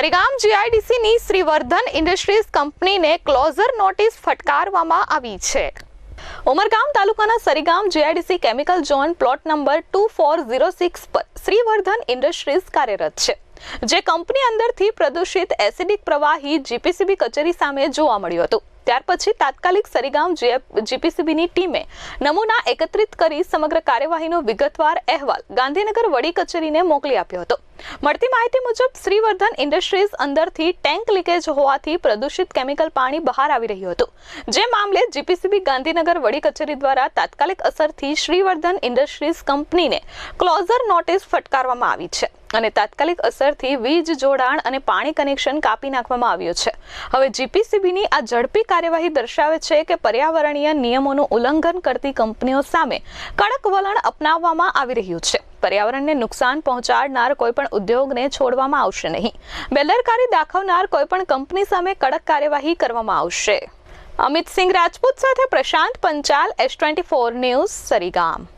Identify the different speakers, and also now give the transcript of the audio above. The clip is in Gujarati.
Speaker 1: સરીગામ જીઆઈડીસીની શ્રીવર્ધન ઇન્ડસ્ટ્રીઝ કંપનીને ક્લોઝર નોટિસ ફટકારવામાં આવી છે. ઉમરગામ તાલુકાના Sarigam GIDC chemical zone plot number two four zero six પર શ્રીવર્ધન ઇન્ડસ્ટ્રીઝ કાર્યરત છે, જે કંપની અંદરથી પ્રદૂષિત એસિડિક પ્રવાહી જીપીસીબી કચેરી સામે જોવા મળ્યું હતું. ત્યાર પછી તાત્કાલિક સરીગામ જીપીસીબીની ટીમે નમૂના એકત્રિત કરી સમગ્ર કાર્યવાહીનો વિગતવાર અહેવાલ ગાંધીનગર વડી કચેરીને મોકલી આપ્યો હતો. મળતી માહિતી મુજબ શ્રીવર્ધન ઇન્ડસ્ટ્રીઝ અંદરથી ટેન્ક લીકેજ હોવાથી પ્રદૂષિત કેમિકલ પાણી બહાર આવી રહ્યું હતું. જે મામલે જીપીસીબી ગાંધીનગર વડી કચેરી દ્વારા તાત્કાલિક અસરથી શ્રીવર્ધન ઇન્ડસ્ટ્રીઝ કંપનીને ક્લોઝર નોટિસ ફટકારવામાં આવી છે અને તાત્કાલિક અસરથી વીજ જોડાણ અને પાણી કનેક્શન કાપી નાખવામાં આવ્યું છે. હવે જીપીસીબીની આ ઝડપી કાર્યવાહી દર્શાવે છે કે પર્યાવરણીય નિયમોનું ઉલ્લંઘન કરતી કંપનીઓ સામે કડક વલણ અપનાવવામાં આવી રહ્યું છે. પર્યાવરણને નુકસાન પહોંચાડનાર કોઈપણ ઉદ્યોગને છોડવામાં આવશે નહીં. બેદરકારી દાખવનાર કોઈપણ કંપની સામે કડક કાર્યવાહી કરવામાં આવશે. અમિત સિંહ રાજપૂત સાથે Prashant Panchal S twenty four news, Sarigam.